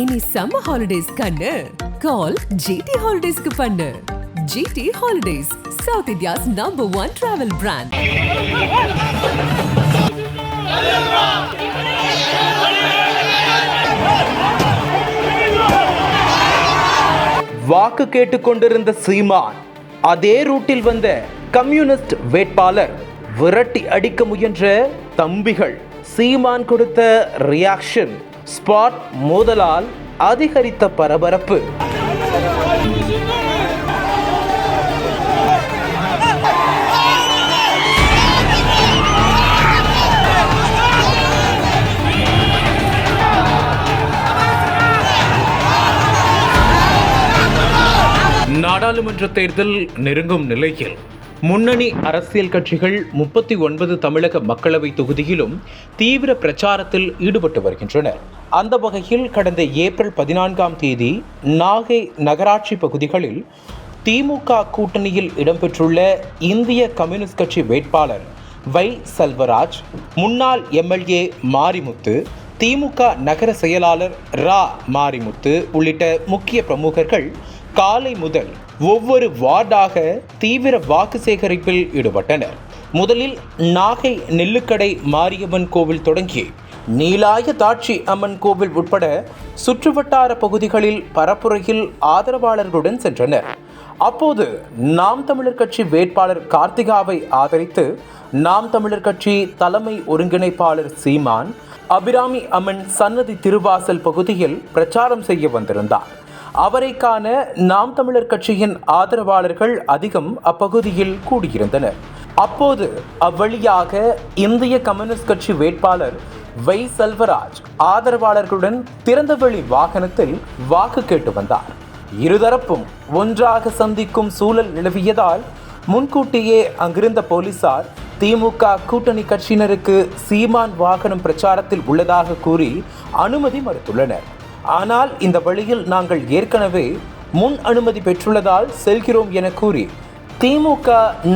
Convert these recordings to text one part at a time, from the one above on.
இனி summer holidays கண்ணு. கால் GT ஹாலிடேஸ்க்கு பண்ணு. GT Holidays south India's number one travel brand வாக்கு கேட்டுக்கொண்டிருந்த சீமான் அதே ரூட்டில் வந்த கம்யூனிஸ்ட் வேட்பாளர் விரட்டி அடிக்க முயன்ற தம்பிகள். சீமான் கொடுத்த ரியாக்ஷன் ஸ்பாட் மோதலால் அதிகரித்த பரபரப்பு. நாடாளுமன்ற தேர்தல் நெருங்கும் நிலையில் முன்னணி அரசியல் கட்சிகள் முப்பத்தி ஒன்பது தமிழக மக்களவை தொகுதியிலும் தீவிர பிரச்சாரத்தில் ஈடுபட்டு வருகின்றனர். அந்த வகையில் கடந்த ஏப்ரல் பதினான்காம் தேதி நாகை நகராட்சி பகுதிகளில் திமுக கூட்டணியில் இடம்பெற்றுள்ள இந்திய கம்யூனிஸ்ட் கட்சி வேட்பாளர் வை செல்வராஜ் முன்னாள் எம்எல்ஏ மாரிமுத்து திமுக நகர செயலாளர் ரா மாரிமுத்து உள்ளிட்ட முக்கிய பிரமுகர்கள் காலை முதல் ஒவ்வொரு வார்டாக தீவிர வாக்கு சேகரிப்பில் ஈடுபட்டனர். முதலில் நாகை நெல்லுக்கடை மாரியம்மன் கோவில் தொடங்கி நீலாய தாட்சி அம்மன் கோவில் உட்பட சுற்றுவட்டார பகுதிகளில் பரப்புரையில் ஆதரவாளர்களுடன் சென்றனர். அப்போது நாம் தமிழர் கட்சி வேட்பாளர் கார்த்திகாவை ஆதரித்து நாம் தமிழர் கட்சி தலைமை ஒருங்கிணைப்பாளர் சீமான் அபிராமி அம்மன் சன்னதி திருவாசல் பகுதியில் பிரச்சாரம் செய்ய வந்திருந்தார். அவரை காண நாம் தமிழர் கட்சியின் ஆதரவாளர்கள் அதிகம் அப்பகுதியில் கூடியிருந்தனர். அப்போது அவ்வழியாக இந்திய கம்யூனிஸ்ட் கட்சி வேட்பாளர் வை செல்வராஜ் ஆதரவாளர்களுடன் திறந்தவெளி வாகனத்தில் வாக்கு கேட்டு வந்தார். இருதரப்பும் ஒன்றாக சந்திக்கும் சூழல் நிலவியதால் முன்கூட்டியே அங்கிருந்த போலீசார் திமுக கூட்டணி கட்சியினருக்கு சீமான் வாகனம் பிரச்சாரத்தில் உள்ளதாக கூறி அனுமதி மறுத்துள்ளனர். ஆனால் இந்த வழியில் நாங்கள் ஏற்கனவே முன் அனுமதி பெற்றுள்ளதால் செல்கிறோம் என கூறி திமுக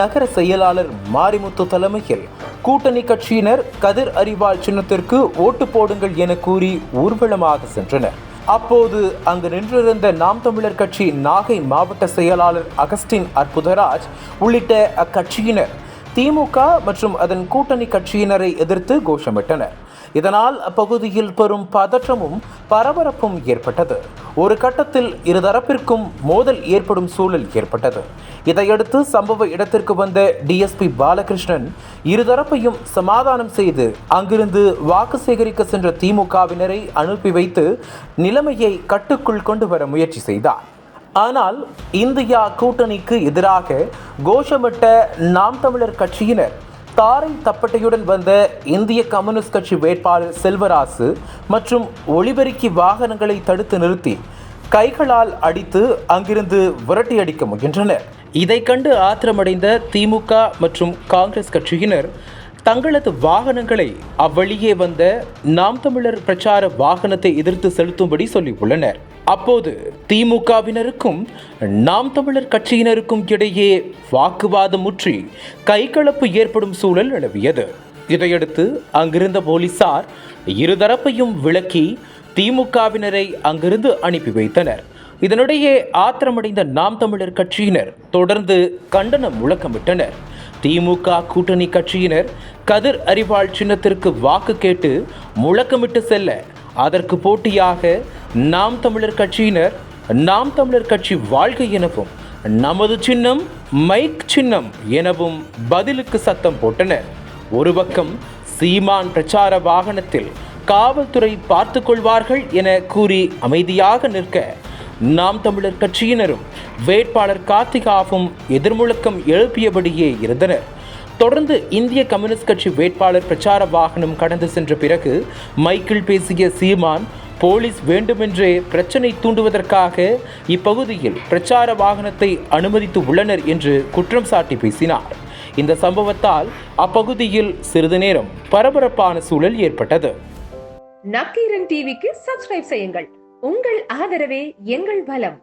நகர செயலாளர் மாரிமுத்து தலைமையில் கூட்டணி கட்சியினர் கதிர் அறிவால் சின்னத்திற்கு ஓட்டு போடுங்கள் என கூறி ஊர்வலமாக சென்றனர். அப்போது அங்கு நின்றிருந்த நாம் தமிழர் கட்சி நாகை மாவட்ட செயலாளர் அகஸ்டின் அற்புதராஜ் உள்ளிட்ட அக்கட்சியினர் திமுக மற்றும் அதன் கூட்டணி கட்சியினரை எதிர்த்து கோஷமிட்டனர். இதனால் அப்பகுதியில் பெரும் பதற்றமும் பரபரப்பும் ஏற்பட்டது. ஒரு கட்டத்தில் இருதரப்பிற்கும் மோதல் ஏற்படும் சூழல் ஏற்பட்டது. இதையடுத்து சம்பவ இடத்திற்கு வந்த டிஎஸ்பி பாலகிருஷ்ணன் இருதரப்பையும் சமாதானம் செய்து அங்கிருந்து வாக்கு சேகரிக்க சென்ற திமுகவினரை அனுப்பி வைத்து நிலைமையை கட்டுக்குள் கொண்டு வர முயற்சி செய்தார். ஆனால் இந்தியா கூட்டணிக்கு எதிராக கோஷமிட்ட நாம் தமிழர் கட்சியினர் தாரை தப்பட்டையுடன் வந்த இந்திய கம்யூனிஸ்ட் கட்சி வேட்பாளர் செல்வராசு மற்றும் ஒளிபெருக்கி வாகனங்களை தடுத்து நிறுத்தி கைகளால் அடித்து அங்கிருந்து விரட்டி அடிக்க முயன்றனர். இதை கண்டு ஆத்திரமடைந்த திமுக மற்றும் காங்கிரஸ் கட்சியினர் தங்களது வாகனங்களை அவ்வழியே வந்த நாம் தமிழர் பிரச்சார வாகனத்தை எதிர்த்து செலுத்தும்படி சொல்லியுள்ளனர். அப்போது திமுகவினருக்கும் நாம் தமிழர் கட்சியினருக்கும் இடையே வாக்குவாதம் முற்றி கைகலப்பு ஏற்படும் சூழல் நிலவியது. இதையடுத்து அங்கிருந்த போலீசார் இருதரப்பையும் விளக்கி திமுகவினரை அங்கிருந்து அனுப்பி வைத்தனர். இதனிடையே ஆத்திரமடைந்த நாம் தமிழர் கட்சியினர் தொடர்ந்து கண்டனம் முழக்கமிட்டனர். திமுக கூட்டணி கட்சியினர் கதிர் அறிவாள் சின்னத்திற்கு வாக்கு கேட்டு முழக்கமிட்டு செல்ல அதற்கு போட்டியாக நாம் தமிழர் கட்சியினர் நாம் தமிழர் கட்சி வாழ்க எனவும் நமது சின்னம் மைக் சின்னம் எனவும் பதிலுக்கு சத்தம் போட்டனர். ஒரு பக்கம் சீமான் பிரச்சார வாகனத்தில் காவல்துறை பார்த்து கொள்வார்கள் என கூறி அமைதியாக நிற்க நாம் தமிழர் கட்சியினரும் வேட்பாளர் கார்த்திகாவும் எதிர்முழக்கம் எழுப்பியபடியே இருந்தனர். தொடர்ந்து இந்திய கம்யூனிஸ்ட் கட்சி வேட்பாளர் பிரச்சார வாகனம் கடந்து சென்ற பிறகு மைக்கில் பேசிய சீமான் போலீஸ் வேண்டுமென்றே பிரச்சனை தூண்டுவதற்காக இப்பகுதியில் பிரச்சார வாகனத்தை அனுமதித்து உள்ளனர் என்று குற்றம் சாட்டி பேசினார். இந்த சம்பவத்தால் அப்பகுதியில் சிறிது நேரம் பரபரப்பான சூழல் ஏற்பட்டது. நக்கீரன் டிவிக்கு சப்ஸ்கிரைப் செய்யுங்கள். உங்கள் ஆதரவே எங்கள் பலம்.